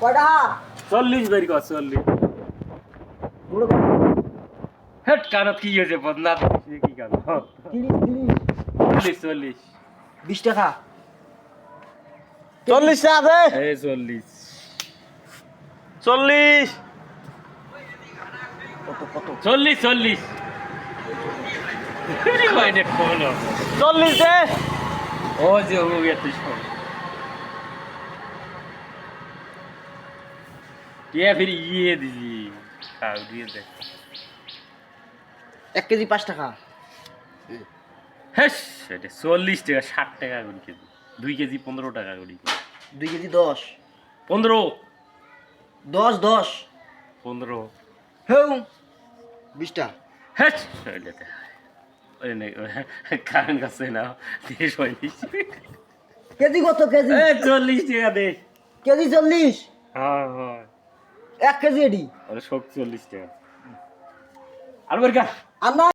কয়টা চল্লিশ বের কর চল্লিশ। হেট কানত কি হয়েছে বদনা কি কান তিরিশ তিরিশ। চল্লিশ চল্লিশ। বিশ টাকা চল্লিশ আছে এই চল্লিশ। চল্লিশ। কত কত? চল্লিশ চল্লিশ। চল্লিশ দে। ও যে ও এত টিয়া ফির ইয়ে দিছি খাও দিয়ে দেখ এক কেজি পাঁচ টাকা। হ্যাঁ এটা চল্লিশ টাকা ষাট টাকা করে কেজি। দুই কেজি পনেরো টাকা করে দুই কেজি দশ। পনেরো। দশ দশ। পনেরো। হেউ বিশটা হ্যাঁ কারেন্ট কাছে না দিয়ে চল্লিশ কেজি কত কেজি? চল্লিশ টাকা দে। কেজি চল্লিশ? হ্যাঁ হ্যাঁ। এক কেজি এডি। আরে সব চল্লিশ টাকা। আর বের কা আমরা